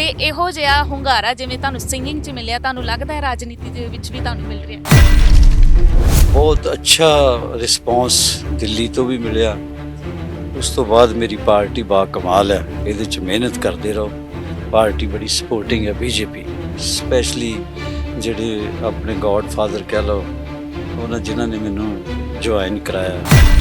ਤੇ ਇਹੋ ਜਿਹਾ ਹੁੰਗਾਰਾ ਜਿਵੇਂ ਤੁਹਾਨੂੰ ਸਿੰਗਿੰਗ 'ਚ ਮਿਲਿਆ, ਤੁਹਾਨੂੰ ਲੱਗਦਾ ਹੈ ਰਾਜਨੀਤੀ ਦੇ ਵਿੱਚ ਵੀ ਤੁਹਾਨੂੰ ਮਿਲ ਰਿਹਾ? ਬਹੁਤ ਅੱਛਾ ਰਿਸਪੌਂਸ ਦਿੱਲੀ ਤੋਂ ਵੀ ਮਿਲਿਆ। ਉਸ ਤੋਂ ਬਾਅਦ ਮੇਰੀ ਪਾਰਟੀ ਬਾ ਕਮਾਲ ਹੈ, ਇਹਦੇ ਚ ਮਿਹਨਤ ਕਰਦੇ ਰਹੋ। ਪਾਰਟੀ ਬੜੀ ਸਪੋਰਟਿੰਗ ਹੈ ਬੀਜੇਪੀ ਸਪੈਸ਼ਲੀ ਜਿਹੜੇ ਆਪਣੇ ਗੋਡਫਾਦਰ ਕਹਿ ਲਓ, ਉਹਨਾਂ ਜਿਨ੍ਹਾਂ ਨੇ ਮੈਨੂੰ ਜੁਆਇਨ ਕਰਾਇਆ।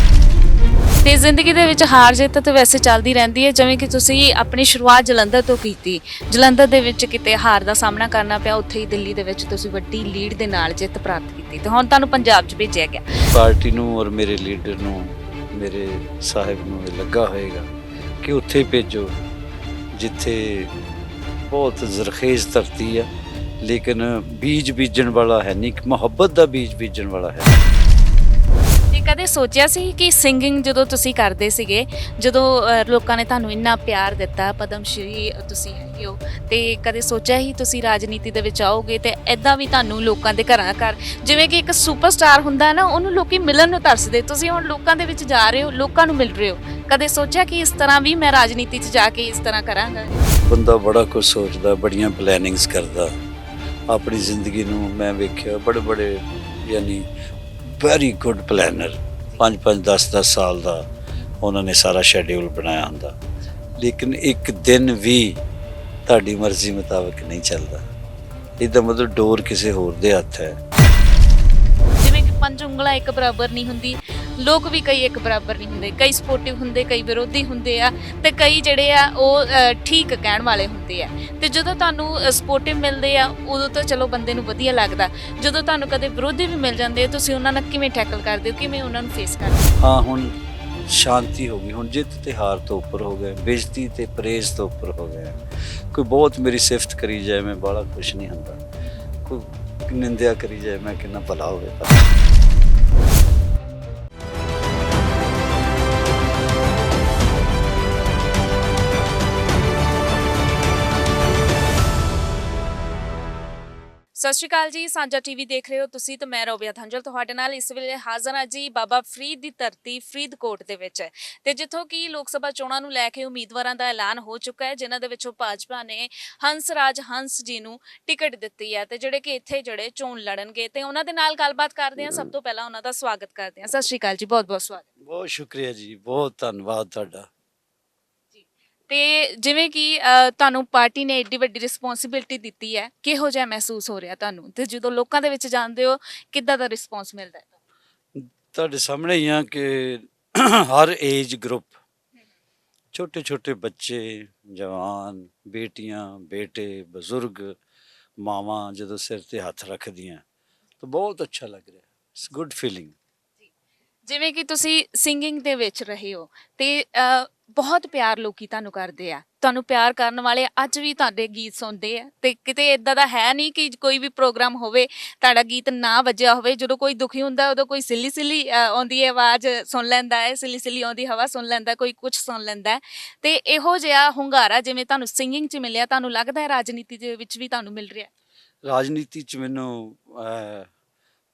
ਤੇ ਜ਼ਿੰਦਗੀ ਦੇ ਵਿੱਚ ਹਾਰ ਜਿੱਤ ਤਾਂ ਵੈਸੇ ਚੱਲਦੀ ਰਹਿੰਦੀ ਹੈ, ਜਿਵੇਂ ਕਿ ਤੁਸੀਂ ਆਪਣੀ ਸ਼ੁਰੂਆਤ ਜਲੰਧਰ ਤੋਂ ਕੀਤੀ। ਜਲੰਧਰ ਦੇ ਵਿੱਚ ਕਿਤੇ ਹਾਰ ਦਾ ਸਾਹਮਣਾ ਕਰਨਾ ਪਿਆ, ਉੱਥੇ ਹੀ ਦਿੱਲੀ ਦੇ ਵਿੱਚ ਤੁਸੀਂ ਵੱਡੀ ਲੀਡ ਦੇ ਨਾਲ ਜਿੱਤ ਪ੍ਰਾਪਤ ਕੀਤੀ। ਤੇ ਹੁਣ ਤੁਹਾਨੂੰ ਪੰਜਾਬ 'ਚ ਭੇਜਿਆ ਗਿਆ। ਪਾਰਟੀ ਨੂੰ ਔਰ ਮੇਰੇ ਲੀਡਰ ਨੂੰ, ਮੇਰੇ ਸਾਹਿਬ ਨੂੰ ਇਹ ਲੱਗਾ ਹੋਏਗਾ ਕਿ ਉੱਥੇ ਭੇਜੋ, ਜਿੱਥੇ ਬਹੁਤ ਜ਼ਰਖੇਜ਼ ਧਰਤੀ ਆ, ਲੇਕਿਨ ਬੀਜ ਬੀਜਣ ਵਾਲਾ ਹੈ ਨਹੀਂ ਮੁਹੱਬਤ ਦਾ ਬੀਜ ਬੀਜਣ ਵਾਲਾ ਹੈ। ਕਦੇ ਸੋਚਿਆ ਸੀ ਕਿ ਸਿੰਗਿੰਗ ਜਦੋਂ ਤੁਸੀਂ ਕਰਦੇ ਸੀਗੇ ਜਦੋਂ ਅਹ, ਲੋਕਾਂ ਨੇ ਤੁਹਾਨੂੰ ਇੰਨਾ ਪਿਆਰ ਦਿੱਤਾ ਪਦਮ ਸ਼੍ਰੀ ਤੁਸੀਂ ਹੈਗੇ ਹੋ ਤੇ ਕਦੇ ਸੋਚਿਆ ਹੀ ਤੁਸੀਂ ਰਾਜਨੀਤੀ ਦੇ ਵਿੱਚ ਆਓਗੇ ਤੇ ਐਦਾਂ ਵੀ ਤੁਹਾਨੂੰ ਲੋਕਾਂ ਦੇ ਘਰਾਂ ਘਰ ਜਿਵੇਂ ਕਿ ਇੱਕ ਸੁਪਰਸਟਾਰ ਹੁੰਦਾ ਹੈ ਨਾ ਉਹਨੂੰ ਲੋਕੀ ਮਿਲਣ ਨੂੰ ਤਰਸਦੇ ਤੁਸੀਂ ਹੁਣ ਲੋਕਾਂ ਦੇ ਵਿੱਚ ਜਾ ਰਹੇ ਹੋ ਲੋਕਾਂ ਨੂੰ ਮਿਲ ਰਹੇ ਹੋ ਕਦੇ ਸੋਚਿਆ ਕਿ ਇਸ ਤਰ੍ਹਾਂ ਵੀ ਮੈਂ ਰਾਜਨੀਤੀ 'ਚ ਜਾ ਕੇ ਇਸ ਤਰ੍ਹਾਂ ਕਰਾਂਗਾ? ਬੰਦਾ ਬੜਾ ਕੁਝ ਸੋਚਦਾ ਬੜੀਆਂ ਪਲੈਨਿੰਗਸ ਕਰਦਾ ਆਪਣੀ ਜ਼ਿੰਦਗੀ ਨੂੰ ਮੈਂ ਵੇਖਿਆ ਬੜੇ ਬੜੇ ਯਾਨੀ ਵੈਰੀ ਗੁੱਡ ਪਲੈਨਰ 5 5 10 10 ਸਾਲ ਦਾ ਉਹਨਾਂ ਨੇ ਸਾਰਾ ਸ਼ੈਡਿਊਲ ਬਣਾਇਆ ਹੁੰਦਾ। ਲੇਕਿਨ ਇੱਕ ਦਿਨ ਵੀ ਤੁਹਾਡੀ ਮਰਜ਼ੀ ਮੁਤਾਬਕ ਨਹੀਂ ਚੱਲਦਾ। ਇਹਦਾ ਮਤਲਬ ਡੋਰ ਕਿਸੇ ਹੋਰ ਦੇ ਹੱਥ ਹੈ। ਜਿਵੇਂ ਕਿ ਪੰਜ ਉਂਗਲਾਂ ਇੱਕ ਬਰਾਬਰ ਨਹੀਂ ਹੁੰਦੀ। ਲੋਕ ਵੀ ਕਈ ਇੱਕ ਬਰਾਬਰ ਨਹੀਂ ਹੁੰਦੇ, ਕਈ ਸਪੋਰਟਿਵ ਹੁੰਦੇ, ਕਈ ਵਿਰੋਧੀ ਹੁੰਦੇ ਆ ਤੇ ਕਈ ਜਿਹੜੇ ਆ ਉਹ ਠੀਕ ਕਹਿਣ ਵਾਲੇ ਹੁੰਦੇ ਆ। ਤੇ ਜਦੋਂ ਤੁਹਾਨੂੰ ਸਪੋਰਟਿਵ ਮਿਲਦੇ ਆ, ਉਦੋਂ ਤਾਂ ਚਲੋ ਬੰਦੇ ਨੂੰ ਵਧੀਆ ਲੱਗਦਾ। ਜਦੋਂ ਤੁਹਾਨੂੰ ਕਦੇ ਵਿਰੋਧੀ ਵੀ ਮਿਲ ਜਾਂਦੇ ਆ, ਤੁਸੀਂ ਉਹਨਾਂ ਨਾਲ ਕਿਵੇਂ ਟੈਕਲ ਕਰਦੇ ਹੋ? ਕਿਵੇਂ ਉਹਨਾਂ ਨੂੰ ਫੇਸ ਕਰਦੇ ਹਾਂ? ਹੁਣ ਸ਼ਾਂਤੀ ਹੋ ਗਈ, ਹੁਣ ਜਿੱਤ ਤੇ ਹਾਰ ਤੋਂ ਉੱਪਰ ਹੋ ਗਏ, ਬੇਇੱਜ਼ਤੀ ਤੇ ਪ੍ਰੇਜ਼ ਤੋਂ ਉੱਪਰ ਹੋ ਗਏ। ਕੋਈ ਬਹੁਤ ਮੇਰੀ ਸਿਫਤ ਕਰੀ ਜਾਏ, ਮੈਂ ਬੜਾ ਖੁਸ਼ ਨਹੀਂ ਹੁੰਦਾ। ਕੋਈ ਨਿੰਦਿਆ ਕਰੀ ਜਾਏ, ਮੈਂ ਕਿੰਨਾ ਭਲਾ ਹੋਵੇ ਸਤਿ ਸ਼੍ਰੀ ਅਕਾਲ ਜੀ, ਸਾਂਝਾ ਟੀਵੀ ਦੇਖ ਰਹੇ ਹੋ ਤੁਸੀਂ ਤੇ ਮੈਂ ਰੋਬਿਆ ਧੰਜਲ। ਤੁਹਾਡੇ ਨਾਲ ਇਸ ਵੇਲੇ ਹਾਜ਼ਰ ਹਾਂ ਜੀ ਬਾਬਾ ਫਰੀਦ ਦੀ ਧਰਤੀ, ਫਰੀਦਕੋਟ ਦੇ ਵਿੱਚ। ਹੈ ਤੇ ਜਿੱਥੋਂ ਕਿ ਲੋਕ ਸਭਾ ਚੋਣਾਂ ਨੂੰ ਲੈ ਕੇ ਉਮੀਦਵਾਰਾਂ ਦਾ ਐਲਾਨ ਹੋ ਚੁੱਕਾ ਹੈ, ਜਿਨ੍ਹਾਂ ਦੇ ਵਿੱਚੋਂ ਭਾਜਪਾ ਨੇ ਹੰਸਰਾਜ ਹੰਸ ਜੀ ਨੂੰ ਟਿਕਟ ਦਿੱਤੀ ਹੈ ਤੇ ਜਿਹੜੇ ਕਿ ਇੱਥੇ ਜਿਹੜੇ ਚੋਣ ਲੜਨਗੇ ਤੇ ਉਹਨਾਂ ਦੇ ਨਾਲ ਗੱਲਬਾਤ ਕਰਦੇ ਹਾਂ। ਸਭ ਤੋਂ ਪਹਿਲਾਂ ਉਹਨਾਂ ਦਾ ਸਵਾਗਤ ਕਰਦੇ ਹਾਂ। ਸਤਿ ਸ਼੍ਰੀ ਅਕਾਲ ਜੀ ਬਹੁਤ ਬਹੁਤ ਸਵਾਗਤ। ਬਹੁਤ ਸ਼ੁਕਰੀਆ ਜੀ, ਬਹੁਤ ਧੰਨਵਾਦ ਤੁਹਾਡਾ। ਤੇ ਜਿਵੇਂ ਕਿ ਅ, ਤੁਹਾਨੂੰ ਪਾਰਟੀ ਨੇ ਏਡੀ ਵੱਡੀ ਰਿਸਪੌਂਸਿਬਿਲਟੀ ਦਿੱਤੀ ਹੈ ਕਿਹੋ ਜਿਹਾ ਮਹਿਸੂਸ ਹੋ ਰਿਹਾ ਤੁਹਾਨੂੰ? ਤੇ ਜਦੋਂ ਲੋਕਾਂ ਦੇ ਵਿੱਚ ਜਾਂਦੇ ਹੋ ਕਿੱਦਾਂ ਦਾ ਰਿਸਪੌਂਸ ਮਿਲਦਾ ਹੈ ਤੁਹਾਡੇ ਸਾਹਮਣੇ ਹੀ ਆ ਕਿ ਹਰ ਏਜ ਗਰੁੱਪ ਛੋਟੇ ਛੋਟੇ ਬੱਚੇ ਜਵਾਨ ਬੇਟੀਆਂ ਬੇਟੇ ਬਜ਼ੁਰਗ ਮਾਵਾਂ ਜਦੋਂ ਸਿਰ ਤੇ ਹੱਥ ਰੱਖਦੀਆਂ ਤਾਂ ਬਹੁਤ ਅੱਛਾ ਲੱਗ ਰਿਹਾ ਇਟਸ ਗੁੱਡ ਫੀਲਿੰਗ ਜਿਵੇਂ ਕਿ ਤੁਸੀਂ ਸਿੰਗਿੰਗ ਦੇ ਵਿੱਚ ਰਹੇ ਹੋ ਤੇ ਅ, ਬਹੁਤ ਪਿਆਰ ਲੋਕੀ ਤੁਹਾਨੂੰ ਕਰਦੇ ਆ। ਤੁਹਾਨੂੰ ਪਿਆਰ ਕਰਨ ਵਾਲੇ ਅੱਜ ਵੀ ਤੁਹਾਡੇ ਗੀਤ ਸੁਣਦੇ ਆ ਤੇ ਕਿਤੇ ਇਦਾਂ ਦਾ ਹੈ ਨਹੀਂ ਕਿ ਕੋਈ ਵੀ ਪ੍ਰੋਗਰਾਮ ਹੋਵੇ, ਤੁਹਾਡਾ ਗੀਤ ਨਾ ਵੱਜਿਆ ਹੋਵੇ, ਜਦੋਂ ਕੋਈ ਦੁਖੀ ਹੁੰਦਾ ਉਦੋਂ ਕੋਈ ਸਿੱਲੀ ਸਿੱਲੀ ਆਉਂਦੀ ਹੈ ਆਵਾਜ਼ ਸੁਣ ਲੈਂਦਾ ਹੈ, ਸਿੱਲੀ ਸਿੱਲੀ ਆਉਂਦੀ ਹਵਾ ਸੁਣ ਲੈਂਦਾ, ਕੋਈ ਕੁਝ ਸੁਣ ਲੈਂਦਾ ਹੈ। ਤੇ ਇਹੋ ਜਿਹਾ ਹੁੰਗਾਰਾ ਜਿਵੇਂ ਤੁਹਾਨੂੰ ਸਿੰਗਿੰਗ 'ਚ ਮਿਲਿਆ, ਤੁਹਾਨੂੰ ਲੱਗਦਾ ਹੈ ਰਾਜਨੀਤੀ ਦੇ ਵਿੱਚ ਵੀ ਤੁਹਾਨੂੰ ਮਿਲ ਰਿਹਾ? ਰਾਜਨੀਤੀ ਚ ਮੈਨੂੰ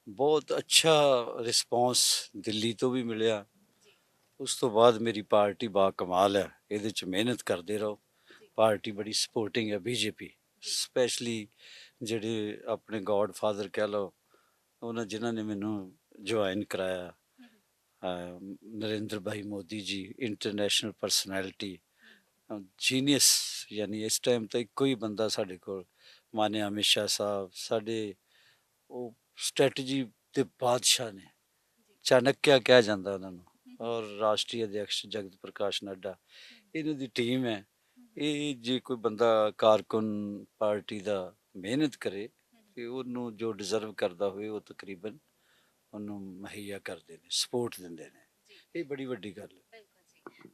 ਬਹੁਤ ਅੱਛਾ ਰਿਸਪੌਂਸ ਦਿੱਲੀ ਤੋਂ ਵੀ ਮਿਲਿਆ। ਉਸ ਤੋਂ ਬਾਅਦ ਮੇਰੀ ਪਾਰਟੀ ਬਾ ਕਮਾਲ ਹੈ ਇਹਦੇ ਚ ਮਿਹਨਤ ਕਰਦੇ ਰਹੋ। ਪਾਰਟੀ ਬੜੀ ਸਪੋਰਟਿੰਗ ਹੈ ਬੀਜੇਪੀ ਸਪੈਸ਼ਲੀ ਜਿਹੜੇ ਆਪਣੇ ਗੋਡ ਫਾਦਰ ਕਹਿ ਲਓ ਉਹਨਾਂ ਜਿਨ੍ਹਾਂ ਨੇ ਮੈਨੂੰ ਜੁਆਇਨ ਕਰਾਇਆ। ਨਰਿੰਦਰ ਭਾਈ Modi ji international personality genius ਯਾਨੀ ਇਸ ਟਾਈਮ ਤਾਂ ਹੀ ਬੰਦਾ ਸਾਡੇ ਕੋਲ ਮਾਨਿਆ ਅਮਿਤ ਸ਼ਾਹ ਸਾਹਿਬ ਸਾਡੇ ਉਹ ਸਟ੍ਰੈਟਜੀ ਦੇ ਬਾਦਸ਼ਾਹ ਨੇ। ਚਾਣਕਿਆ ਕਿਹਾ ਜਾਂਦਾ ਉਹਨਾਂ ਨੂੰ। ਔਰ ਰਾਸ਼ਟਰੀ ਅਧਿਕਸ਼ ਜਗਤ ਪ੍ਰਕਾਸ਼ ਨੱਡਾ ਇਹਨਾਂ ਦੀ ਟੀਮ ਹੈ। ਇਹ ਜੇ ਕੋਈ ਬੰਦਾ ਕਾਰਕੁਨ ਪਾਰਟੀ ਦਾ ਮਿਹਨਤ ਕਰੇ ਤੇ ਉਹਨੂੰ ਜੋ ਡਿਜ਼ਰਵ ਕਰਦਾ ਹੋਵੇ ਉਹ ਤਕਰੀਬਨ ਉਹਨੂੰ ਮੁਹੱਈਆ ਕਰਦੇ ਨੇ ਸਪੋਰਟ ਦਿੰਦੇ ਨੇ। ਇਹ ਬੜੀ ਵੱਡੀ ਗੱਲ ਹੈ।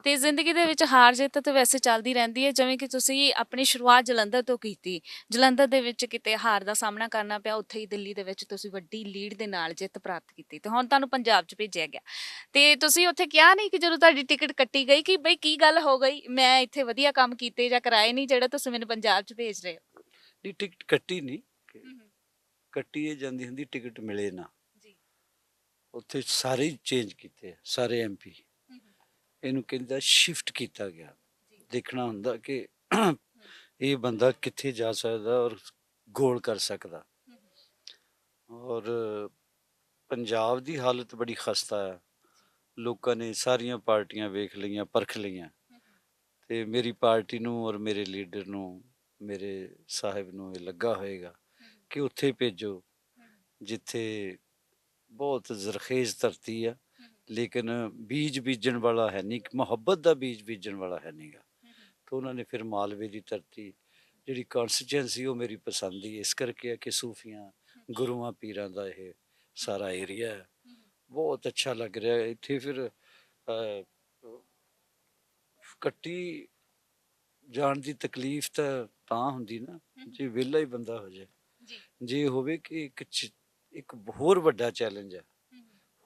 ਤੇ ਜ਼ਿੰਦਗੀ ਦੇ ਵਿੱਚ ਹਾਰ ਜਿੱਤ ਤਾਂ ਵੈਸੇ ਚੱਲਦੀ ਰਹਿੰਦੀ ਹੈ ਜਿਵੇਂ ਕਿ ਤੁਸੀਂ ਆਪਣੀ ਸ਼ੁਰੂਆਤ ਜਲੰਧਰ ਤੋਂ ਕੀਤੀ। ਜਲੰਧਰ ਦੇ ਵਿੱਚ ਕਿਤੇ ਹਾਰ ਦਾ ਸਾਹਮਣਾ ਕਰਨਾ ਪਿਆ ਉੱਥੇ ਹੀ ਦਿੱਲੀ ਦੇ ਵਿੱਚ ਤੁਸੀਂ ਵੱਡੀ ਲੀਡ ਦੇ ਨਾਲ ਜਿੱਤ ਪ੍ਰਾਪਤ ਕੀਤੀ। ਤੇ ਹੁਣ ਤੁਹਾਨੂੰ ਪੰਜਾਬ 'ਚ ਭੇਜਿਆ ਗਿਆ। ਤੇ ਤੁਸੀਂ ਉੱਥੇ ਕਿਹਾ ਨਹੀਂ ਕਿ ਜਦੋਂ ਤੁਹਾਡੀ ਟਿਕਟ ਕੱਟੀ ਗਈ ਕਿ ਬਈ ਕੀ ਗੱਲ ਹੋ ਗਈ? ਮੈਂ ਇੱਥੇ ਵਧੀਆ ਕੰਮ ਕੀਤੇ ਜਾਂ ਕਰਾਏ ਨਹੀਂ ਜਿਹੜਾ ਤੁਸੀਂ ਮੈਨੂੰ ਪੰਜਾਬ 'ਚ ਭੇਜ ਰਹੇ ਹੋ? ਨਹੀਂ ਟਿਕਟ ਕੱਟੀ ਨਹੀਂ। ਕੱਟੀ ਇਹ ਜਾਂਦੀ ਹੁੰਦੀ ਟਿਕਟ ਮਿਲੇ ਨਾ। ਜੀ। ਉੱਥੇ ਸਾਰੇ ਚੇਂਜ ਕੀਤੇ ਸਾਰੇ ਐਮਪੀ ਇਹਨੂੰ ਕਹਿੰਦਾ ਸ਼ਿਫਟ ਕੀਤਾ ਗਿਆ। ਦੇਖਣਾ ਹੁੰਦਾ ਕਿ ਇਹ ਬੰਦਾ ਕਿੱਥੇ ਜਾ ਸਕਦਾ ਔਰ ਗੋਲ ਕਰ ਸਕਦਾ। ਔਰ ਪੰਜਾਬ ਦੀ ਹਾਲਤ ਬੜੀ ਖਸਤਾ ਹੈ। ਲੋਕਾਂ ਨੇ ਸਾਰੀਆਂ ਪਾਰਟੀਆਂ ਵੇਖ ਲਈਆਂ ਪਰਖ ਲਈਆਂ। ਤੇ ਮੇਰੀ ਪਾਰਟੀ ਨੂੰ ਔਰ ਮੇਰੇ ਲੀਡਰ ਨੂੰ ਮੇਰੇ ਸਾਹਿਬ ਨੂੰ ਇਹ ਲੱਗਾ ਹੋਏਗਾ ਕਿ ਉੱਥੇ ਭੇਜੋ ਜਿੱਥੇ ਬਹੁਤ ਜ਼ਰਖੇਜ਼ ਧਰਤੀ ਆ। ਲੇਕਿਨ ਬੀਜ ਬੀਜਣ ਵਾਲਾ ਹੈ ਨਹੀਂ ਮੁਹੱਬਤ ਦਾ ਬੀਜ ਬੀਜਣ ਵਾਲਾ ਹੈ ਨਹੀਂਗਾ ਤਾਂ ਉਹਨਾਂ ਨੇ ਫਿਰ ਮਾਲਵੇ ਦੀ ਧਰਤੀ ਜਿਹੜੀ ਕਨਸਟੀਚੁਐਂਸੀ ਉਹ ਮੇਰੀ ਪਸੰਦ ਦੀ ਇਸ ਕਰਕੇ ਆ ਕਿ ਸੂਫੀਆਂ ਗੁਰੂਆਂ ਪੀਰਾਂ ਦਾ ਇਹ ਸਾਰਾ ਏਰੀਆ ਹੈ। ਬਹੁਤ ਅੱਛਾ ਲੱਗ ਰਿਹਾ ਹੈ। ਇੱਥੇ ਫਿਰ ਕੱਟੀ ਜਾਣ ਦੀ ਤਕਲੀਫ ਤਾਂ ਤਾਂ ਹੁੰਦੀ ਨਾ ਜੇ ਵਿਹਲਾ ਹੀ ਬੰਦਾ ਹੋ ਜਾਏ। ਜੀ। ਜੇ ਹੋਵੇ ਕਿ ਇੱਕ ਇੱਕ ਹੋਰ ਵੱਡਾ ਚੈਲੰਜ ਹੈ।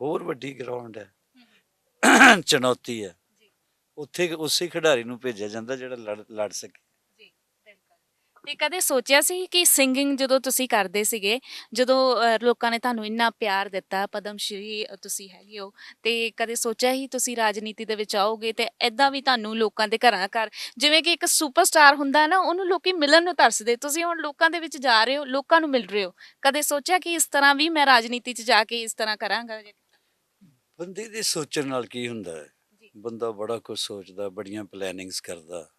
ਹੋਰ ਵੱਡੀ ਗਰਾਊਂਡ ਹੈ। ਚੁਣੌਤੀ ਹੈ। ਉੱਥੇ ਉਸੇ ਖਿਡਾਰੀ ਨੂੰ ਭੇਜਿਆ ਜਾਂਦਾ ਜਿਹੜਾ ਲੜ ਲੜ ਸਕੇ। ਤੇ ਕਦੇ ਸੋਚਿਆ ਸੀ ਕਿ ਸਿੰਗਿੰਗ ਜਦੋਂ ਤੁਸੀਂ ਕਰਦੇ ਸੀਗੇ ਜਦੋਂ ਲੋਕਾਂ ਨੇ ਤੁਹਾਨੂੰ ਇੰਨਾ ਪਿਆਰ ਦਿੱਤਾ ਪਦਮ ਸ਼੍ਰੀ ਤੁਸੀਂ ਹੈਗੇ ਹੋ ਤੇ ਕਦੇ ਸੋਚਿਆ ਹੀ ਤੁਸੀਂ ਰਾਜਨੀਤੀ ਦੇ ਵਿੱਚ ਆਓਗੇ ਤੇ ਐਦਾਂ ਵੀ ਤੁਹਾਨੂੰ ਲੋਕਾਂ ਦੇ ਘਰਾਂ ਘਰ ਜਿਵੇਂ ਕਿ ਇੱਕ ਸੁਪਰਸਟਾਰ ਹੁੰਦਾ ਨਾ ਉਹਨੂੰ ਲੋਕੀ ਮਿਲਣ ਨੂੰ ਤਰਸਦੇ। ਤੁਸੀਂ ਹੁਣ ਲੋਕਾਂ ਦੇ ਵਿੱਚ ਜਾ ਰਹੇ ਹੋ ਲੋਕਾਂ ਨੂੰ ਮਿਲ ਰਹੇ ਹੋ। ਕਦੇ ਸੋਚਿਆ ਕਿ ਇਸ ਤਰ੍ਹਾਂ ਵੀ ਮੈਂ ਰਾਜਨੀਤੀ 'ਚ ਜਾ ਕੇ ਇਸ ਤਰ੍ਹਾਂ ਕਰਾਂਗਾ? ਬੰਦੇ ਦੇ ਸੋਚਣ ਨਾਲ ਕੀ ਹੁੰਦਾ ਹੈ। ਬੰਦਾ ਬੜਾ ਕੁਝ ਸੋਚਦਾ ਬੜੀਆਂ ਪਲੈਨਿੰਗਸ ਕਰਦਾ।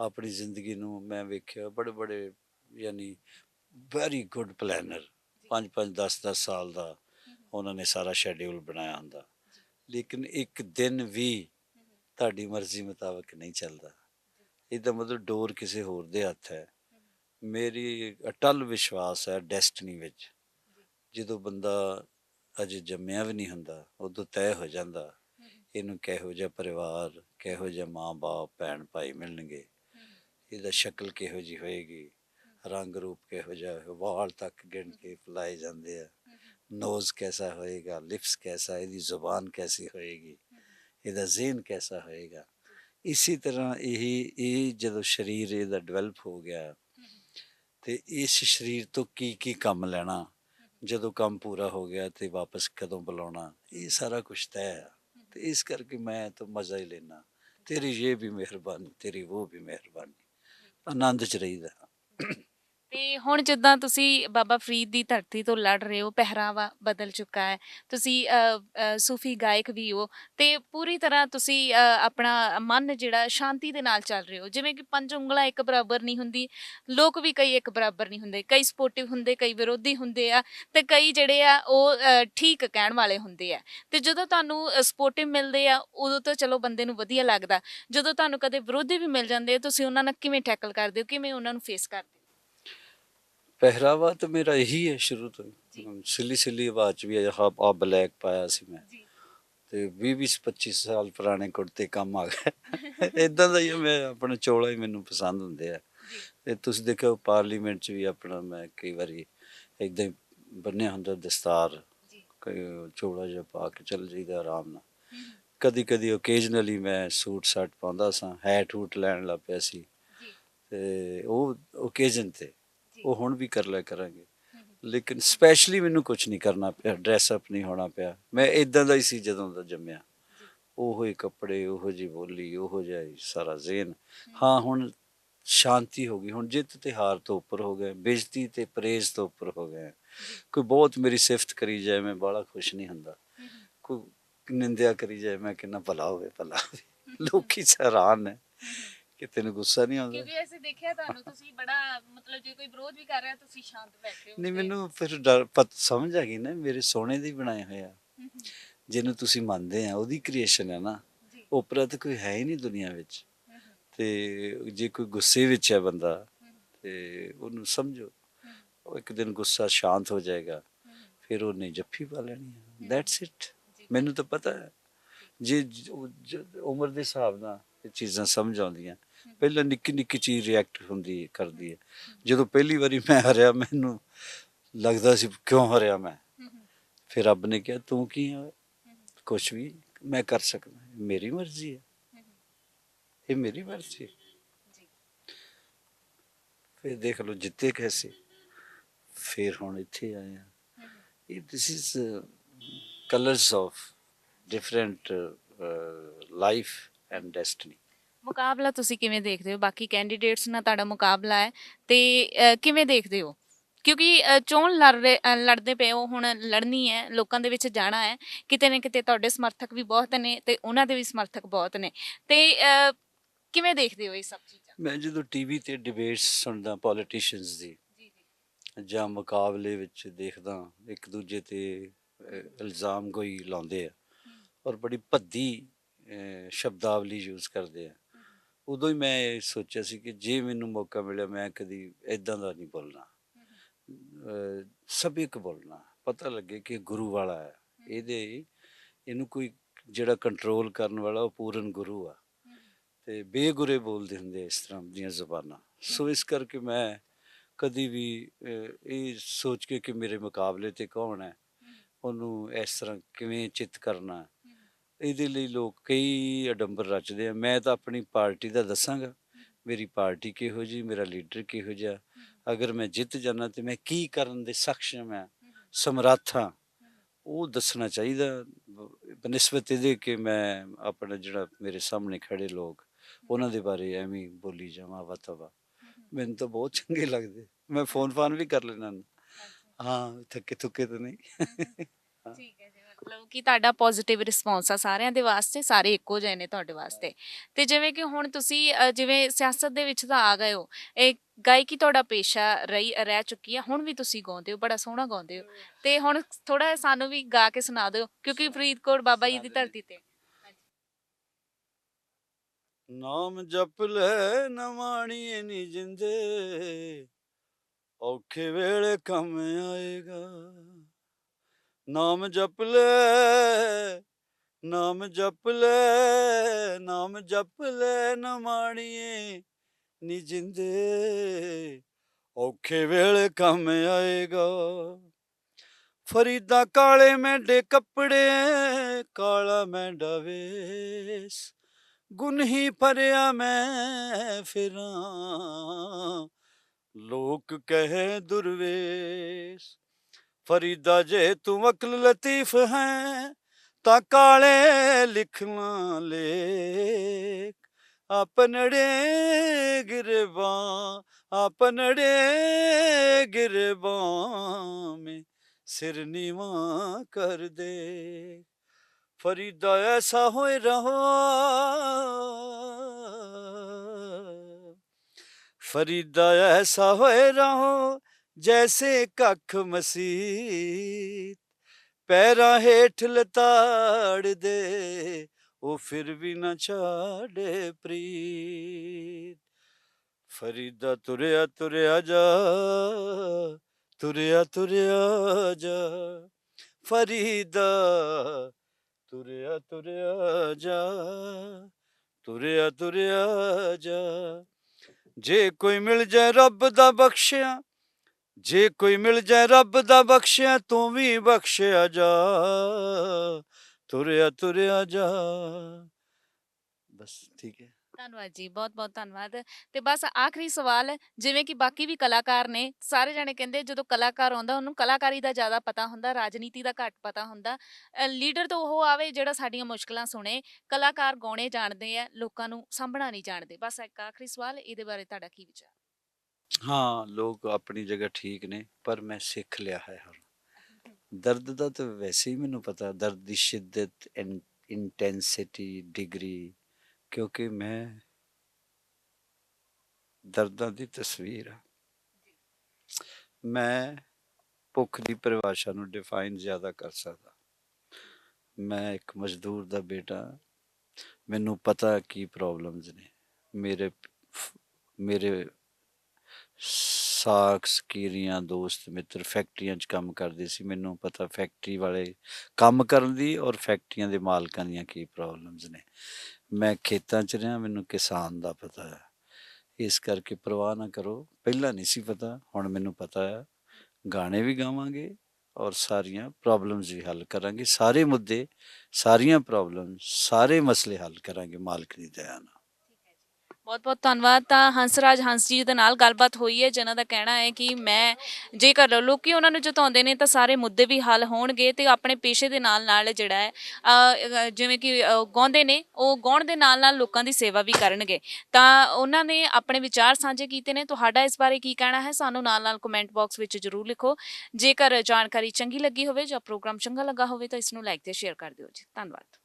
ਆਪਣੀ ਜ਼ਿੰਦਗੀ ਨੂੰ ਮੈਂ ਵੇਖਿਆ ਬੜੇ ਬੜੇ ਯਾਨੀ ਵੈਰੀ ਗੁੱਡ ਪਲੈਨਰ 5 5 10 10 ਸਾਲ ਦਾ ਉਹਨਾਂ ਨੇ ਸਾਰਾ ਸ਼ੈਡਿਊਲ ਬਣਾਇਆ ਹੁੰਦਾ। ਲੇਕਿਨ ਇੱਕ ਦਿਨ ਵੀ ਤੁਹਾਡੀ ਮਰਜ਼ੀ ਮੁਤਾਬਕ ਨਹੀਂ ਚੱਲਦਾ। ਇਹਦਾ ਮਤਲਬ ਡੋਰ ਕਿਸੇ ਹੋਰ ਦੇ ਹੱਥ ਹੈ। ਮੇਰੀ ਅਟਲ ਵਿਸ਼ਵਾਸ ਹੈ ਡੈਸਟਨੀ ਵਿੱਚ। ਜਦੋਂ ਬੰਦਾ ਅਜੇ ਜੰਮਿਆ ਵੀ ਨਹੀਂ ਹੁੰਦਾ ਉਦੋਂ ਤੈਅ ਹੋ ਜਾਂਦਾ ਇਹਨੂੰ ਕਿਹੋ ਜਿਹਾ ਪਰਿਵਾਰ ਕਿਹੋ ਜਿਹਾ ਮਾਂ-ਬਾਪ ਭੈਣ ਭਾਈ ਮਿਲਣਗੇ। ਇਹਦਾ ਸ਼ਕਲ ਕਿਹੋ ਜੀ ਹੋਏਗੀ? ਰੰਗ ਰੂਪ ਕਿਹੋ ਜਿਹਾ ਵਾਲ ਤੱਕ ਗਿਣ ਕੇ ਫਲਾਏ ਜਾਂਦੇ ਆ। ਨੋਜ਼ ਕੈਸਾ ਹੋਏਗਾ? ਲਿਪਸ ਕੈਸਾ? ਇਹਦੀ ਜ਼ੁਬਾਨ ਕੈਸੀ ਹੋਏਗੀ? ਇਹਦਾ ਜ਼ਿਹਨ ਕੈਸਾ ਹੋਏਗਾ? ਇਸੇ ਤਰ੍ਹਾਂ ਇਹ ਇਹ ਜਦੋਂ ਸਰੀਰ ਇਹਦਾ ਡਿਵੈਲਪ ਹੋ ਗਿਆ ਤੇ ਇਸ ਸਰੀਰ ਤੋਂ ਕੀ ਕੀ ਕੰਮ ਲੈਣਾ? ਜਦੋਂ ਕੰਮ ਪੂਰਾ ਹੋ ਗਿਆ ਤੇ ਵਾਪਸ ਕਦੋਂ ਬੁਲਾਉਣਾ ਇਹ ਸਾਰਾ ਕੁਝ ਤੈਅ ਹੈ। ਤੇ ਇਸ ਕਰਕੇ ਮੈਂ ਤਾਂ ਮਜ਼ਾ ਹੀ ਲੈਣਾ ਤੇਰੀ ਇਹ ਵੀ ਮਿਹਰਬਾਨੀ ਤੇਰੀ ਉਹ ਵੀ ਮਿਹਰਬਾਨੀ। ਆਨੰਦ ਚ ਰਹੀਦਾ। ਤੇ ਹੁਣ ਜਿੱਦਾਂ ਤੁਸੀਂ ਬਾਬਾ ਫਰੀਦ ਦੀ ਧਰਤੀ ਤੋਂ ਲੜ ਰਹੇ ਹੋ, ਪਹਿਰਾਵਾ ਬਦਲ ਚੁੱਕਾ ਹੈ, ਤੁਸੀਂ ਸੂਫੀ ਗਾਇਕ ਵੀ ਹੋ ਤੇ ਪੂਰੀ ਤਰ੍ਹਾਂ ਤੁਸੀਂ ਆਪਣਾ ਮਨ ਜਿਹੜਾ ਸ਼ਾਂਤੀ ਦੇ ਨਾਲ ਚੱਲ ਰਹੇ ਹੋ। ਜਿਵੇਂ ਕਿ ਪੰਜ ਉਂਗਲਾਂ ਇੱਕ ਬਰਾਬਰ ਨਹੀਂ ਹੁੰਦੀ, ਲੋਕ ਵੀ ਕਈ ਇੱਕ ਬਰਾਬਰ ਨਹੀਂ ਹੁੰਦੇ, ਕਈ ਸਪੋਰਟਿਵ ਹੁੰਦੇ, ਕਈ ਵਿਰੋਧੀ ਹੁੰਦੇ ਆ ਤੇ ਕਈ ਜਿਹੜੇ ਆ ਉਹ ਠੀਕ ਕਹਿਣ ਵਾਲੇ ਹੁੰਦੇ ਆ। ਤੇ ਜਦੋਂ ਤੁਹਾਨੂੰ ਸਪੋਰਟਿਵ ਮਿਲਦੇ ਆ, ਉਦੋਂ ਤਾਂ ਚਲੋ ਬੰਦੇ ਨੂੰ ਵਧੀਆ ਲੱਗਦਾ। ਜਦੋਂ ਤੁਹਾਨੂੰ ਕਦੇ ਵਿਰੋਧੀ ਵੀ ਮਿਲ ਜਾਂਦੇ ਆ, ਤੁਸੀਂ ਉਹਨਾਂ ਨਾਲ ਕਿਵੇਂ ਟੈਕਲ ਕਰਦੇ ਹੋ, ਕਿਵੇਂ ਉਹਨਾਂ ਨੂੰ ਫੇਸ ਕਰਦੇ ਹੋ? ਪਹਿਰਾਵਾ ਤਾਂ ਮੇਰਾ ਇਹੀ ਹੈ ਸ਼ੁਰੂ ਤੋਂ ਜੀ। ਸਿੱਲੀ ਸਿੱਲੀ ਆਵਾਜ਼ 'ਚ ਵੀ ਆ ਆ ਬਲੈਕ ਪਾਇਆ ਸੀ ਮੈਂ। ਜੀ। ਤੇ 20 20 25 ਸਾਲ ਪੁਰਾਣੇ ਕੁੜਤੇ ਕੰਮ ਆ ਗਏ। ਇਦਾਂ ਦਾ ਹੀ ਆ, ਮੈਂ ਆਪਣਾ ਚੋਲਾ ਹੀ ਮੈਨੂੰ ਪਸੰਦ ਹੁੰਦੇ ਆ। ਤੇ ਤੁਸੀਂ ਦੇਖੋ ਪਾਰਲੀਮੈਂਟ 'ਚ ਵੀ ਆਪਣਾ ਮੈਂ ਕਈ ਵਾਰੀ ਇਦਾਂ ਹੀ ਬੰਨਿਆ ਹੁੰਦਾ ਦਸਤਾਰ। ਜੀ। ਕੋਈ ਚੋਲਾ ਜਿਹਾ ਪਾ ਕੇ ਚੱਲ ਜੀਦਾ ਆਰਾਮ ਨਾਲ। ਕਦੀ ਕਦੀ ਓਕੇਜਨਲੀ ਮੈਂ ਸੂਟ ਸਾਟ ਪਾਉਂਦਾ ਸਾਂ ਹੈਟ ਹੂਟ ਲੈਣ ਲੱਗ ਪਿਆ ਸੀ। ਜੀ। ਤੇ ਉਹ ਓਕੇਜਨ ਤੇ। ਉਹ ਹੁਣ ਵੀ ਕਰ ਲਿਆ ਕਰਾਂਗੇ। ਲੇਕਿਨ ਸਪੈਸ਼ਲੀ ਮੈਨੂੰ ਕੁਝ ਨਹੀਂ ਕਰਨਾ ਪਿਆ ਡਰੈਸ ਅਪ ਨਹੀਂ ਹੋਣਾ ਪਿਆ। ਮੈਂ ਇਦਾਂ ਦਾ ਹੀ ਸੀ ਜਦੋਂ ਦਾ ਜੰਮਿਆ। ਉਹੋ ਹੀ ਕੱਪੜੇ ਉਹੋ ਜੀ ਬੋਲੀ ਉਹੋ ਜਿਹਾ ਹੀ ਸਾਰਾ ਜ਼ੇਨ ਹਾਂ। ਹੁਣ ਸ਼ਾਂਤੀ ਹੋ ਗਈ। ਹੁਣ ਜਿੱਤ ਤੇ ਹਾਰ ਤੋਂ ਉੱਪਰ ਹੋ ਗਏ ਬੇਇੱਜ਼ਤੀ ਤੇ ਪ੍ਰੇਜ਼ ਤੋਂ ਉੱਪਰ ਹੋ ਗਏ। ਕੋਈ ਬਹੁਤ ਮੇਰੀ ਸਿਫਤ ਕਰੀ ਜਾਏ ਮੈਂ ਬੜਾ ਖੁਸ਼ ਨਹੀਂ ਹੁੰਦਾ। ਕੋਈ ਨਿੰਦਿਆ ਕਰੀ ਜਾਏ ਮੈਂ ਕਿੰਨਾ ਭਲਾ ਹੋਵੇ ਭਲਾ। ਲੋਕੀ ਹੈਰਾਨ ਨੇ। ਕਿ ਤੈਨੂੰ ਗੁੱਸਾ ਨਹੀਂ ਆਉਂਦਾ? ਕਿਉਂਕਿ ਅਸੀਂ ਦੇਖਿਆ ਤੁਹਾਨੂੰ ਤੁਸੀਂ ਬੜਾ ਮਤਲਬ ਜੇ ਕੋਈ ਵਿਰੋਧ ਵੀ ਕਰ ਰਿਹਾ ਤੁਸੀਂ ਸ਼ਾਂਤ ਬੈਠੇ ਹੋ ਨਹੀਂ ਮੈਨੂੰ ਫਿਰ ਡਰ ਪਤ ਸਮਝ ਆ ਗਈ ਨਾ ਮੇਰੇ ਸੋਨੇ ਦੇ ਬਣਾਏ ਹੋਏ ਆ। ਹਮ, ਹਮ, ਜਿਹਨੂੰ ਤੁਸੀਂ ਮੰਨਦੇ ਆ ਉਹਦੀ ਕ੍ਰੀਏਸ਼ਨ ਹੈ ਨਾ ਉਪਰਾ ਤਾਂ ਕੋਈ ਹੈ ਹੀ ਨਹੀਂ ਦੁਨੀਆ ਵਿੱਚ। ਤੇ ਜੇ ਕੋਈ ਗੁੱਸੇ ਵਿੱਚ ਹੈ ਬੰਦਾ ਤੇ ਉਹਨੂੰ ਸਮਝੋ। ਉਹ ਇੱਕ ਦਿਨ ਗੁੱਸਾ ਸ਼ਾਂਤ ਹੋ ਜਾਏਗਾ ਫਿਰ ਉਹਨੇ ਜੱਫੀ ਪਾ ਲੈਣੀ ਹੈ। That's it. ਮੈਨੂੰ ਤਾਂ ਪਤਾ ਹੈ। ਜ- ਉਮਰ ਦੇ ਹਿਸਾਬ ਨਾਲ ਇਹ ਚੀਜ਼ਾਂ ਸਮਝ ਆਉਂਦੀਆਂ ਪਹਿਲਾਂ ਨਿੱਕੀ ਨਿੱਕੀ ਚੀਜ਼ ਰਿਐਕਟ ਹੁੰਦੀ ਕਰਦੀ ਹੈ। ਜਦੋਂ ਪਹਿਲੀ ਵਾਰੀ ਮੈਂ ਹਰਿਆ ਮੈਨੂੰ ਲੱਗਦਾ ਸੀ ਕਿਉਂ ਹਰਿਆ ਮੈਂ। ਫਿਰ ਰੱਬ ਨੇ ਕਿਹਾ ਤੂੰ ਕੀ ਹੈ ਹਮ, ਕੁਝ ਵੀ ਮੈਂ ਕਰ ਸਕਦਾ। ਮੇਰੀ ਮਰਜ਼ੀ ਹੈ। ਇਹ ਮੇਰੀ ਮਰਜ਼ੀ ਹੈ। ਫਿਰ ਦੇਖ ਲਓ ਜਿੱਤੇ ਕੈਸੇ। ਫਿਰ ਹੁਣ ਇੱਥੇ ਆਏ ਆ ਇਹ this is colours of different life and destiny ਮੁਕਾਬਲਾ ਤੁਸੀਂ ਕਿਵੇਂ ਦੇਖਦੇ ਹੋ? ਬਾਕੀ ਕੈਂਡੀਡੇਟਸ ਨਾਲ ਤੁਹਾਡਾ ਮੁਕਾਬਲਾ ਹੈ ਤੇ ਕਿਵੇਂ ਦੇਖਦੇ ਹੋ? ਕਿਉਂਕਿ ਚੋਣ ਲੜ ਰਹੇ ਲੜਦੇ ਪਏ ਹੋ ਹੁਣ ਲੜਨੀ ਹੈ ਲੋਕਾਂ ਦੇ ਵਿੱਚ ਜਾਣਾ ਹੈ ਕਿਤੇ ਨਾ ਕਿਤੇ ਤੁਹਾਡੇ ਸਮਰਥਕ ਵੀ ਬਹੁਤ ਨੇ ਤੇ ਉਹਨਾਂ ਦੇ ਵੀ ਸਮਰਥਕ ਬਹੁਤ ਨੇ। ਤੇ ਕਿਵੇਂ ਦੇਖਦੇ ਹੋ ਇਹ ਸਭ ਚੀਜ਼ਾਂ? ਮੈਂ ਜਦੋਂ ਟੀਵੀ ਤੇ ਡਿਬੇਟਸ ਸੁਣਦਾ ਪੋਲੀਟੀਸ਼ੀਅਨਸ ਦੀ ਜੀ ਜੀ। ਜਾਂ ਮੁਕਾਬਲੇ ਵਿੱਚ ਦੇਖਦਾ ਇੱਕ ਦੂਜੇ ਤੇ ਅਹ, ਇਲਜ਼ਾਮ ਕੋਈ ਲਾਉਂਦੇ ਆ ਔਰ ਬੜੀ ਭੱਦੀ ਅਹ, ਸ਼ਬਦਾਵਲੀ ਯੂਜ਼ ਕਰਦੇ ਆ। ਉਦੋਂ ਹੀ ਮੈਂ ਇਹ ਸੋਚਿਆ ਸੀ ਕਿ ਜੇ ਮੈਨੂੰ ਮੌਕਾ ਮਿਲਿਆ ਮੈਂ ਕਦੀ ਇਦਾਂ ਦਾ ਨਹੀਂ ਬੋਲਣਾ। ਅਹ, ਸਭਿਕ ਬੋਲਣਾ। ਪਤਾ ਲੱਗੇ ਕਿ ਗੁਰੂ ਵਾਲਾ ਹੈ। ਇਹਦੇ ਇਹਨੂੰ ਕੋਈ ਜਿਹੜਾ ਕੰਟਰੋਲ ਕਰਨ ਵਾਲਾ ਉਹ ਪੂਰਨ ਗੁਰੂ ਆ। ਤੇ ਬੇਗੁਰੇ ਬੋਲਦੇ ਹੁੰਦੇ ਇਸ ਤਰ੍ਹਾਂ ਦੀਆਂ ਜ਼ੁਬਾਨਾਂ। ਸੋ ਇਸ ਕਰਕੇ ਮੈਂ ਕਦੀ ਵੀ ਇਹ ਸੋਚ ਕੇ ਕਿ ਮੇਰੇ ਮੁਕਾਬਲੇ ਤੇ ਕੌਣ ਹੈ। ਉਹਨੂੰ ਇਸ ਤਰ੍ਹਾਂ ਕਿਵੇਂ ਚਿੱਤ ਕਰਨਾ ਇਹਦੇ ਲਈ ਲੋਕ ਕਈ ਅਡੰਬਰ ਰਚਦੇ ਆ। ਮੈਂ ਤਾਂ ਆਪਣੀ ਪਾਰਟੀ ਦਾ ਦੱਸਾਂਗਾ ਮੇਰੀ ਪਾਰਟੀ ਕਿਹੋ ਜੀ ਮੇਰਾ ਲੀਡਰ ਕਿਹੋ ਜਿਹਾ। ਅਗਰ ਮੈਂ ਜਿੱਤ ਜਾਣਾ ਤੇ ਮੈਂ ਕੀ ਕਰਨ ਦੇ ਸક્ષਮ ਹਾਂ ਸਮਰੱਥ ਉਹ ਦੱਸਣਾ ਚਾਹੀਦਾ। ਬਨਿਸਬਤ ਇਹਦੇ ਕਿ ਮੈਂ ਆਪਣਾ ਜਿਹੜਾ ਮੇਰੇ ਸਾਹਮਣੇ ਖੜੇ ਲੋਕ ਉਹਨਾਂ ਦੇ ਬਾਰੇ ਐਵੇਂ ਬੋਲੀ ਜਾਵਾਂ ਵਤਵਾ ਮੈਨੂੰ ਤਾਂ ਬਹੁਤ ਚੰਗੇ ਲੱਗਦੇ। ਮੈਂ ਫੋਨ ਫਾਨ ਵੀ ਕਰ ਲੈਣਾ ਹਾਂ ਥੱਕੇ ਥੁੱਕੇ ਤਾਂ ਨਹੀਂ। ਠੀਕ ਮਤਲਬ ਕਿ ਤੁਹਾਡਾ ਪੋਜ਼ਿਟਿਵ ਰਿਸਪੌਂਸ ਆ ਸਾਰਿਆਂ ਦੇ ਵਾਸਤੇ ਸਾਰੇ ਇੱਕੋ ਜਿਹੇ ਨੇ ਤੁਹਾਡੇ ਵਾਸਤੇ। ਤੇ ਜਿਵੇਂ ਕਿ ਹੁਣ ਤੁਸੀਂ ਅ, ਜਿਵੇਂ ਸਿਆਸਤ ਦੇ ਵਿੱਚ ਤਾਂ ਆ ਗਏ ਹੋ ਇਹ ਗਾਇਕੀ ਤੁਹਾਡਾ ਪੇਸ਼ਾ ਰਹੀ ਰਹਿ ਚੁੱਕੀ ਹੈ ਹੁਣ ਵੀ ਤੁਸੀਂ ਗਾਉਂਦੇ ਹੋ ਬੜਾ ਸੋਹਣਾ ਗਾਉਂਦੇ ਹੋ। ਤੇ ਹੁਣ ਥੋੜਾ ਸਾਨੂੰ ਵੀ ਗਾ ਕੇ ਸੁਣਾ ਦਿਓ ਕਿਉਂਕਿ ਫਰੀਦਕੋਟ ਬਾਬਾ ਜੀ ਦੀ ਧਰਤੀ ਤੇ। ਨਾਮ ਜਪ ਲੈ ਨਵਾਣੀਏ ਨੀ ਜਿੰਦੇ ਔਖੇ ਵੇਲੇ ਕੰਮ ਆਏਗਾ। ਨਾਮ ਜਪ ਲੈ, ਨਾਮ ਜਪ ਲੈ, ਨਾਮ ਜਪ ਲੈ ਨਵਾਣੀਏ ਨੀ ਜਿੰਦੇ ਔਖੇ ਵੇਲੇ ਕੰਮ ਆਏਗਾ। ਫਰੀਦਾ ਕਾਲੇ ਮੈਂਡੇ ਕੱਪੜੇ, ਕਾਲਾ ਮੈਂਡਾ ਵੇਸ। ਗੁਨਹੀ ਭਰਿਆ ਮੈਂ ਫਿਰਾਂ। ਲੋਕ ਕਹੇ ਦੁਰਵੇਸ਼ ਫਰੀਦਾ ਜੇ ਤੂੰ ਅਕਲ ਲਤੀਫ ਹੈ, ਤਾਂ ਕਾਲੇ ਲਿਖਣਾ ਲੇਖ। ਆਪਨੜੇ ਗਿਰਬਾਂ ਆਪਨੜੇ ਗਿਰਬਾਂ ਮੇ ਸਿਰ ਨੀਵਾਂ ਕਰ ਦੇ। ਫਰੀਦਾ ਐਸਾ ਹੋਏ ਰਹੋ, ਫਰੀਦਾ ਐਸਾ ਹੋਏ ਰਹੋ ਜੈਸੇ ਕੱਖ ਮਸੀਤ, ਪੈਰਾਂ ਹੇਠ ਲਤਾੜ ਦੇ, ਉਹ ਫਿਰ ਵੀ ਨਾ ਛਾੜੇ ਪ੍ਰੀਤ। ਫਰੀਦਾ ਤੁਰਿਆ ਤੁਰਿਆ ਜਾ, ਤੁਰਿਆ ਤੁਰਿਆ ਜਾ, ਫਰੀਦਾ ਤੁਰਿਆ ਤੁਰਿਆ ਜਾ, ਤੁਰਿਆ ਤੁਰਿਆ ਜਾ। ਜੇ ਕੋਈ ਮਿਲ ਜਾਏ ਰੱਬ ਦਾ ਬਖਸ਼ਿਆ ਜੇ ਕੋਈ ਮਿਲ ਜਾਏ ਰੱਬ ਦਾ ਬਖਸ਼ਿਆ, ਤੂੰ ਵੀ ਬਖਸ਼ਿਆ ਜਾ। ਤੁਰਿਆ ਤੁਰਿਆ ਜਾ। ਬਸ, ਠੀਕ ਹੈ। ਧੰਨਵਾਦ ਜੀ ਬਹੁਤ ਬਹੁਤ ਧੰਨਵਾਦ। ਤੇ ਬਸ ਆਖਰੀ ਸਵਾਲ, ਜਿਵੇਂ ਕਿ ਬਾਕੀ ਵੀ ਕਲਾਕਾਰ ਨੇ, ਸਾਰੇ ਜਣੇ ਕਹਿੰਦੇ ਜਦੋਂ ਕਲਾਕਾਰ ਆਉਂਦਾ, ਉਹਨੂੰ ਕਲਾਕਾਰੀ ਦਾ ਜ਼ਿਆਦਾ ਪਤਾ ਹੁੰਦਾ, ਰਾਜਨੀਤੀ ਦਾ ਘੱਟ ਪਤਾ ਹੁੰਦਾ। ਲੀਡਰ ਤਾਂ ਉਹ ਆਵੇ ਜਿਹੜਾ ਸਾਡੀਆਂ ਮੁਸ਼ਕਲਾਂ ਸੁਣੇ। ਕਲਾਕਾਰ ਗਾਉਣੇ ਜਾਣਦੇ ਆ, ਲੋਕਾਂ ਨੂੰ ਸਾਂਭਣਾ ਨਹੀਂ ਜਾਣਦੇ। ਬਸ ਇੱਕ ਆਖਰੀ ਸਵਾਲ, ਇਹਦੇ ਬਾਰੇ ਤੁਹਾਡਾ ਕੀ ਵਿਚਾਰ? ਹਾਂ ਲੋਕ ਆਪਣੀ ਜਗ੍ਹਾ ਠੀਕ ਨੇ ਪਰ ਮੈਂ ਸਿੱਖ ਲਿਆ ਹੈ ਹੁਣ ਦਰਦ ਦਾ ਤਾਂ ਵੈਸੇ ਹੀ ਮੈਨੂੰ ਪਤਾ ਦਰਦ ਦੀ ਸ਼ਿੱਦਤ ਇੰਟੈਂਸਿਟੀ ਡਿਗਰੀ ਕਿਉਂਕਿ ਮੈਂ ਦਰਦਾਂ ਦੀ ਤਸਵੀਰ ਆ ਮੈਂ ਭੁੱਖ ਦੀ ਪਰਿਭਾਸ਼ਾ ਨੂੰ ਡਿਫਾਈਨ ਜ਼ਿਆਦਾ ਕਰ ਸਕਦਾ। ਮੈਂ ਇੱਕ ਮਜ਼ਦੂਰ ਦਾ ਬੇਟਾ ਮੈਨੂੰ ਪਤਾ ਕੀ ਪ੍ਰੋਬਲਮਸ ਨੇ। ਮੇਰੇ ਮੇਰੇ ਸਾਕਸ ਸਕੀਰੀਆਂ ਦੋਸਤ ਮਿੱਤਰ ਫੈਕਟਰੀਆਂ 'ਚ ਕੰਮ ਕਰਦੇ ਸੀ। ਮੈਨੂੰ ਪਤਾ ਫੈਕਟਰੀ ਵਾਲੇ ਕੰਮ ਕਰਨ ਦੀ ਔਰ ਫੈਕਟਰੀਆਂ ਦੇ ਮਾਲਕਾਂ ਦੀਆਂ ਕੀ ਪ੍ਰੋਬਲਮਸ ਨੇ। ਮੈਂ ਖੇਤਾਂ 'ਚ ਰਿਹਾ, ਮੈਨੂੰ ਕਿਸਾਨ ਦਾ ਪਤਾ ਹੈ। ਇਸ ਕਰਕੇ ਪਰਵਾਹ ਨਾ ਕਰੋ, ਪਹਿਲਾਂ ਨਹੀਂ ਸੀ ਪਤਾ, ਹੁਣ ਮੈਨੂੰ ਪਤਾ ਹੈ। ਗਾਣੇ ਵੀ ਗਾਵਾਂਗੇ ਔਰ ਸਾਰੀਆਂ ਪ੍ਰੋਬਲਮਸ ਵੀ ਹੱਲ ਕਰਾਂਗੇ। ਸਾਰੇ ਮੁੱਦੇ, ਸਾਰੀਆਂ ਪ੍ਰੋਬਲਮਸ ਸਾਰੇ ਮਸਲੇ ਹੱਲ ਕਰਾਂਗੇ ਮਾਲਕ ਦੀ ਦਇਆ ਨਾਲ। ਬਹੁਤ-ਬਹੁਤ ਧੰਨਵਾਦ। ਤਾਂ ਹੰਸਰਾਜ ਹੰਸ ਜੀ ਦੇ ਨਾਲ ਗੱਲਬਾਤ ਹੋਈ ਹੈ ਜਿਨ੍ਹਾਂ ਦਾ ਕਹਿਣਾ ਹੈ ਕਿ ਮੈਂ ਜੇਕਰ ਲੋਕੀ ਉਹਨਾਂ ਨੂੰ ਜਤਾਉਂਦੇ ਨੇ ਤਾਂ ਸਾਰੇ ਮੁੱਦੇ ਵੀ ਹੱਲ ਹੋਣਗੇ ਤੇ ਆਪਣੇ ਪੇਸ਼ੇ ਦੇ ਨਾਲ ਨਾਲ ਜਿਹੜਾ ਹੈ ਅ, ਜਿਵੇਂ ਕਿ ਅ, ਗਾਉਂਦੇ ਨੇ ਉਹ ਗਾਉਣ ਦੇ ਨਾਲ ਨਾਲ ਲੋਕਾਂ ਦੀ ਸੇਵਾ ਵੀ ਕਰਨਗੇ। ਤਾਂ ਉਹਨਾਂ ਨੇ ਆਪਣੇ ਵਿਚਾਰ ਸਾਂਝੇ ਕੀਤੇ ਨੇ। ਤੁਹਾਡਾ ਇਸ ਬਾਰੇ ਕੀ ਕਹਿਣਾ ਹੈ? ਸਾਨੂੰ ਨਾਲ ਨਾਲ ਕਮੈਂਟ ਬਾਕਸ ਵਿੱਚ ਜਰੂਰ ਲਿਖੋ। ਜੇਕਰ ਜਾਣਕਾਰੀ ਚੰਗੀ ਲੱਗੀ ਹੋਵੇ ਜਾਂ ਪ੍ਰੋਗਰਾਮ ਚੰਗਾ ਲੱਗਾ ਹੋਵੇ ਤਾਂ ਇਸ ਨੂੰ ਲਾਈਕ ਤੇ ਸ਼ੇਅਰ ਕਰ ਦਿਓ ਜੀ। ਧੰਨਵਾਦ।